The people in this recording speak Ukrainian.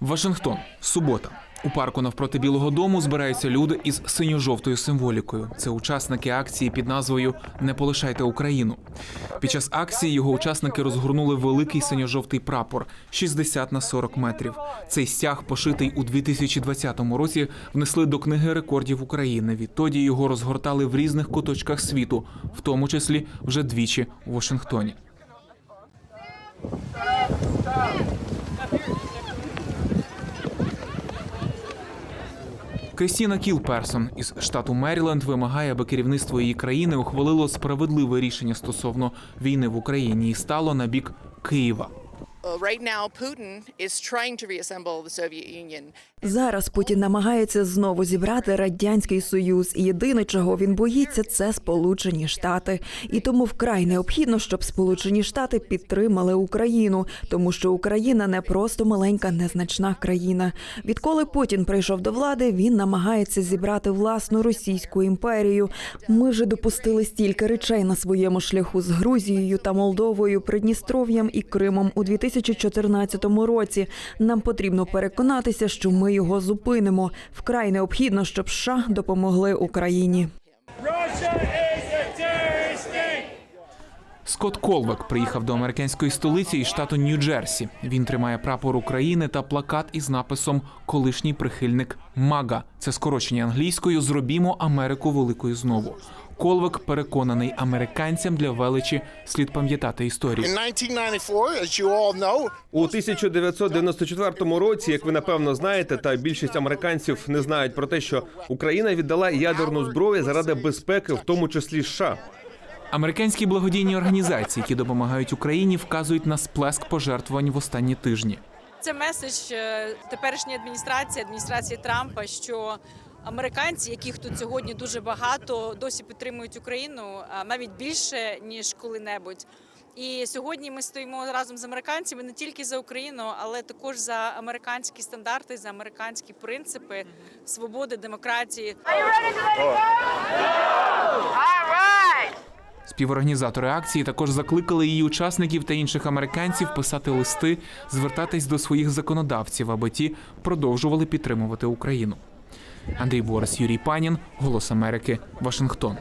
Вашингтон, субота. У парку навпроти Білого Дому збираються люди із синьо-жовтою символікою. Це учасники акції під назвою Не полишайте Україну. Під час акції його учасники розгорнули великий синьо-жовтий прапор 60 на 40 метрів. Цей стяг, пошитий у 2020 році, внесли до книги рекордів України. Відтоді його розгортали в різних куточках світу, в тому числі вже двічі у Вашингтоні. Крістіна Кілперсон із штату Меріленд вимагає, аби керівництво її країни ухвалило справедливе рішення стосовно війни в Україні і стало на бік Києва. Uh. Зараз Путін намагається знову зібрати радянський союз, і єдине, чого він боїться, це Сполучені Штати. І тому вкрай необхідно, щоб Сполучені Штати підтримали Україну, тому що Україна не просто маленька незначна країна. Відколи Путін прийшов до влади, він намагається зібрати власну російську імперію. Ми вже допустили стільки речей на своєму шляху з Грузією та Молдовою, Придністров'ям і Кримом у 2014 році. Нам потрібно переконатися, що ми його зупинимо. Вкрай необхідно, щоб США допомогли Україні. Скотт Колвек приїхав до американської столиці із штату Нью-Джерсі. Він тримає прапор України та плакат із написом Колишній прихильник МАГА. Це скорочення англійською Зробімо Америку великою знову. Колвек переконаний, американцям для величі слід пам'ятати історію. In 1994, as you all know, У 1994 році, як ви напевно знаєте, та більшість американців не знають про те, що Україна віддала ядерну зброю заради безпеки, в тому числі США. Американські благодійні організації, які допомагають Україні, вказують на сплеск пожертвувань в останні тижні. Це меседж е, теперішньої адміністрації, адміністрації Трампа, що американці, яких тут сьогодні дуже багато, досі підтримують Україну а навіть більше ніж коли-небудь. І сьогодні ми стоїмо разом з американцями не тільки за Україну, але також за американські стандарти, за американські принципи свободи, демократії. Співорганізатори акції також закликали її учасників та інших американців писати листи, звертатись до своїх законодавців, аби ті продовжували підтримувати Україну. Андрій Борис, Юрій Панін, Голос Америки, Вашингтон.